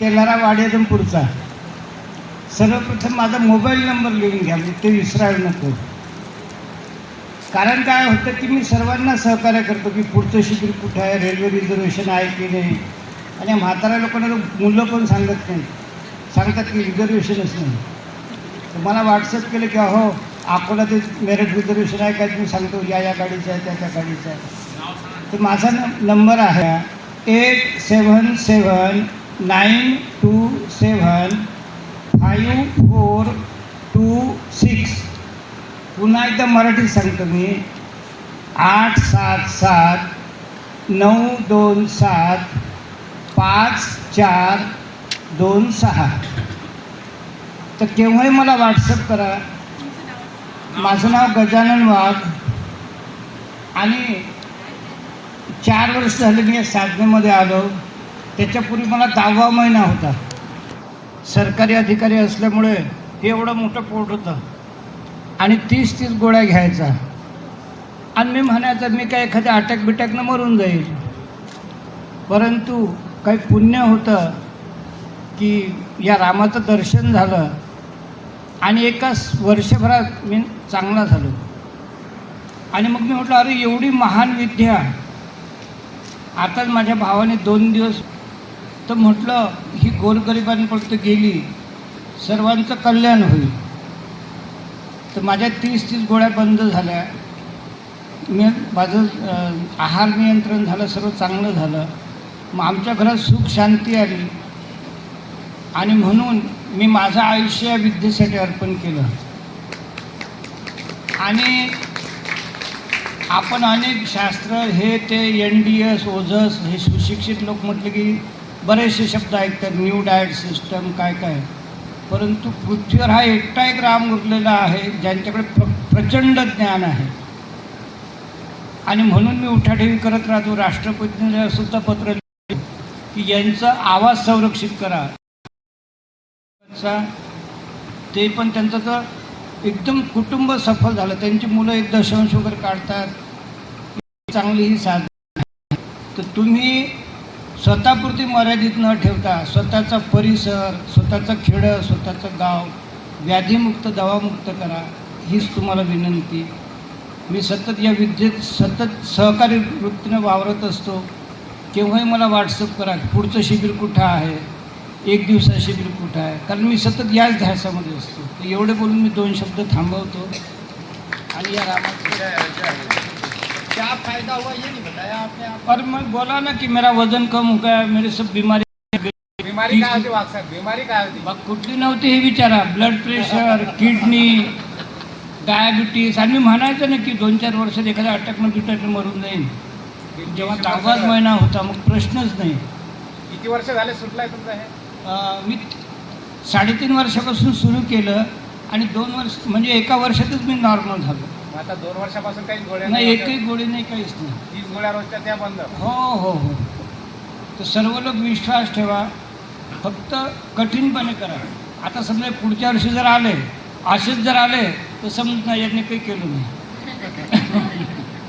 तेलारा वाडेदमपूरचा सर्वप्रथम माझा mobile number लिहून घ्या म्हणजे ते विसरायला नको. कारण काय होतं की मी सर्वांना सहकार्य करतो की पुढचं शिबिर कुठं आहे रेल्वे रिझर्वेशन आहे की नाही? आणि म्हाताऱ्या लोकांना तर मुलं पण सांगत नाही. सांगतात की रिझर्वेशनच नाही. तर मला व्हॉट्सअप केलं की अहो अकोला ते मेरिट रिझर्वेशन आहे काय? तुम्ही सांगतो या या गाडीचं आहे त्या त्या गाडीचं आहे. तर माझा नंबर आहे eight seven seven nine two seven five four two six. पुन्हा एकदा मराठीत सांगतो मी. आठ सात सात नऊ दोन सात पाच चार दोन सहा. तर केव्हाही मला व्हॉट्सअप करा. माझं नाव गजानन वाघ. आणि चार वर्ष झाले मी या साधनेमध्ये आलो. त्याच्यापूर्वी मला दहावा महिना होता. सरकारी अधिकारी असल्यामुळे हे एवढं मोठं पोट होतं. आणि तीस तीस गोळ्या घ्यायचा. आणि मी म्हणायचं मी काय एखाद्या अटॅक बिटॅकनं मरून जाईल. परंतु काही पुण्य होतं की या रामाचं दर्शन झालं. आणि एकाच वर्षभरात मी चांगला झालो. आणि मग मी म्हटलं अरे एवढी महान विद्या. आताच माझ्या भावाने दोन दिवस तर म्हटलं ही गोरगरिबांपर्यंत गेली सर्वांचं कल्याण होईल. तर माझ्या तीस तीस गोळ्या बंद झाल्या. मी माझं आहार नियंत्रण झालं सर्व चांगलं झालं. मग आमच्या घरात सुख शांती आली. आणि म्हणून मी माझं आयुष्य या विद्येसाठी अर्पण केलं. आणि आपण अनेक शास्त्र हे ते एन डी एस ओझस हे सुशिक्षित लोक म्हटले की बरेचसे शब्द ऐकतात न्यू डायट सिस्टम काय काय. परंतु पृथ्वीवर हा एकटा एक राम उरलेला आहे ज्यांच्याकडे प्र प्रचंड ज्ञान आहे. आणि म्हणून मी उठाठेवी करत राहतो राष्ट्रपतींना सुद्धा पत्र की यांचा आवाज संरक्षित करा. ते पण त्यांचं तर एकदम कुटुंब सफल झालं. त्यांची मुलं एक दशांश वगैरे काढतात. चांगली ही साधन तर तुम्ही स्वतःपुरती मर्यादित न ठेवता स्वतःचा परिसर स्वतःचं खेडं स्वतःचं गाव व्याधीमुक्त दवामुक्त करा हीच तुम्हाला विनंती. मी सतत या विद्येत सतत सहकारी वृत्तीनं वावरत असतो. केव्हाही मला व्हॉट्सअप करा पुढचं शिबिर कुठं आहे? एक दिवसा शिबिर कुठं आहे? कारण मी सतत याच ध्यासामध्ये असतो. तर एवढे बोलून मी दोन शब्द थांबवतो. आणि या रामाचं क्या फायदा हुआ ये नहीं बताया आपने और मैं बोला ना कि मेरा वजन कम हो गया मेरे सब बीमारी बिमारी काय होती वागसाहेब बिमारी काय होती मग कुठली नव्हती हे विचारा ब्लड प्रेशर किडनी डायबिटीस आणि मी म्हणायचं ना की दोन चार वर्षात एखाद्या अटॅकनं बिटॅकनं मरून जाईल. जेव्हा दहावाच महिना होता मग प्रश्नच नाही. किती वर्ष झाले सुटलाय तुमचं हे? मी साडेतीन वर्षापासून सुरू केलं आणि दोन वर्ष म्हणजे एका वर्षातच मी नॉर्मल झालो. आता दोन वर्षापासून काही गोळ्या नाही नाही एकही गोळी नाही काहीच नाही. तीस गोळ्या रोजच्या त्या बंद. हो हो हो. तर सर्व लोक विश्वास ठेवा. फक्त कठीणपणे करा. आता समजा पुढच्या वर्षी जर आले असेच जर आले तर समजत नाही यांनी काही केलं नाही.